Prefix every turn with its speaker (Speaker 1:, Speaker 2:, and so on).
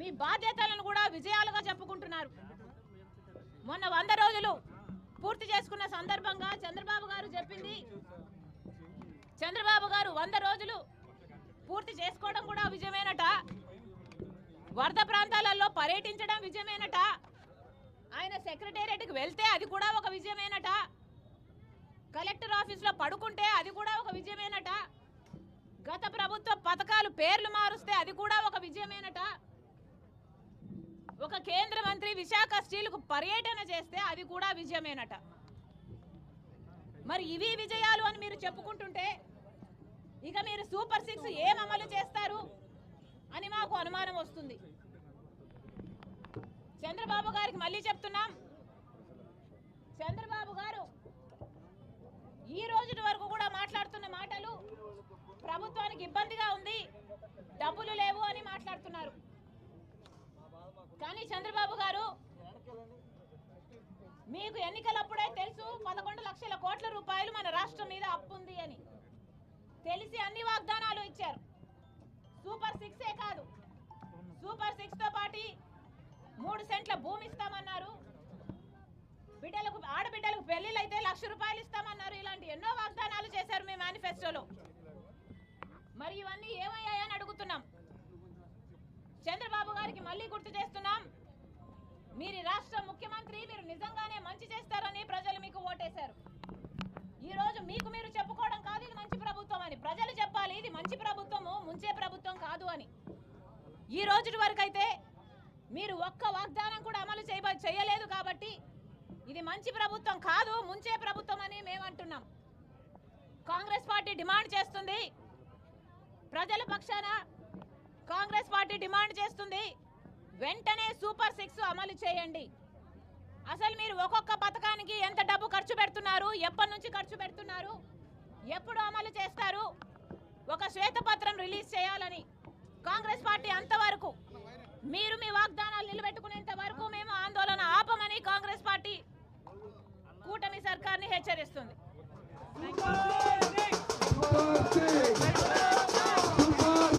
Speaker 1: మీ బాధ్యతలను కూడా విజయాలుగా చెప్పుకుంటున్నారు. మొన్న వంద రోజులు పూర్తి చేసుకున్న సందర్భంగా చంద్రబాబు గారు చెప్పింది. చంద్రబాబు గారు వంద రోజులు పూర్తి చేసుకోవడం కూడా విజయమేనట. వరద ప్రాంతాలలో పర్యటించడం విజయమేనట. ఆయన సెక్రటేరియట్కి వెళ్తే అది కూడా ఒక విజయమేనట. కలెక్టర్ ఆఫీస్లో పడుకుంటే అది కూడా ఒక విజయమేనట. గత ప్రభుత్వ పథకాలు పేర్లు మారుస్తే అది కూడా ఒక విజయమేనట. ఒక కేంద్ర మంత్రి విశాఖ స్టీల్కు పర్యటన చేస్తే అది కూడా విజయమేనట. మరి ఇవి విజయాలు అని మీరు చెప్పుకుంటుంటే ఇక మీరు సూపర్ సిక్స్ ఏం అమలు చేస్తారు అని మాకు అనుమానం వస్తుంది. చంద్రబాబు గారికి మళ్ళీ చెప్తున్నాం. చంద్రబాబు గారు ఈ రోజు వరకు కూడా మాట్లాడుతున్న మాటలు ప్రభుత్వానికి ఇబ్బందిగా ఉంది డబ్బులు లేవు అని మాట్లాడుతున్నారు కానీ చంద్రబాబు గారు మీకు ఎన్నికలప్పుడే తెలుసు పదకొండు లక్షల కోట్ల రూపాయలు మన రాష్ట్రం మీద అప్పు ఉంది అని. తెలిసి అన్ని వాగ్దానాలు ఇచ్చారు. సూపర్ సిక్సే కాదు. సూపర్ సిక్స్తో పాటి మూడు సెంట్ల భూమి ఇస్తామన్నారు. బిడ్డలకు ఆడబిడ్డలకు పెళ్ళిళ్ళు అయితే లక్ష రూపాయలు ఇస్తామన్నారు. ఇలాంటి ఎన్నో వాగ్దానాలు చేశారు మీ మేనిఫెస్టోలో. మరి ఇవన్నీ ఏమయ్యాయని అడుగుతున్నాం. చంద్రబాబు గారికి మళ్ళీ గుర్తు చేస్తున్నాం. నిజంగానే మంచి చేస్తారని ప్రజలు మీకు ఓటేశారు. ఈ రోజు మీకు మీరు చెప్పుకోవడం కాదు ఇది మంచి ప్రభుత్వం అని. ప్రజలు చెప్పాలి ఇది మంచి ప్రభుత్వము ముంచే ప్రభుత్వం కాదు అని. ఈ రోజు వరకు అయితే మీరు ఒక్క వాగ్దానం కూడా అమలు చేయ చేయలేదు కాబట్టి ఇది మంచి ప్రభుత్వం కాదు ముంచే ప్రభుత్వం అని మేము అంటున్నాం. కాంగ్రెస్ పార్టీ డిమాండ్ చేస్తుంది. ప్రజల పక్షాన కాంగ్రెస్ పార్టీ డిమాండ్ చేస్తుంది. వెంటనే సూపర్ సిక్స్ అమలు చేయండి. అసలు మీరు ఒక్కొక్క పథకానికి ఎంత డబ్బు ఖర్చు పెడుతున్నారు? ఎప్పటి నుంచి ఖర్చు పెడుతున్నారు? ఎప్పుడు అమలు చేస్తారు? ఒక శ్వేతపత్రం రిలీజ్ చేయాలని కాంగ్రెస్ పార్టీ అంతవరకు మీరు మీ వాగ్దానాలు నిలబెట్టుకునేంత వరకు మేము ఆందోళన
Speaker 2: ఆప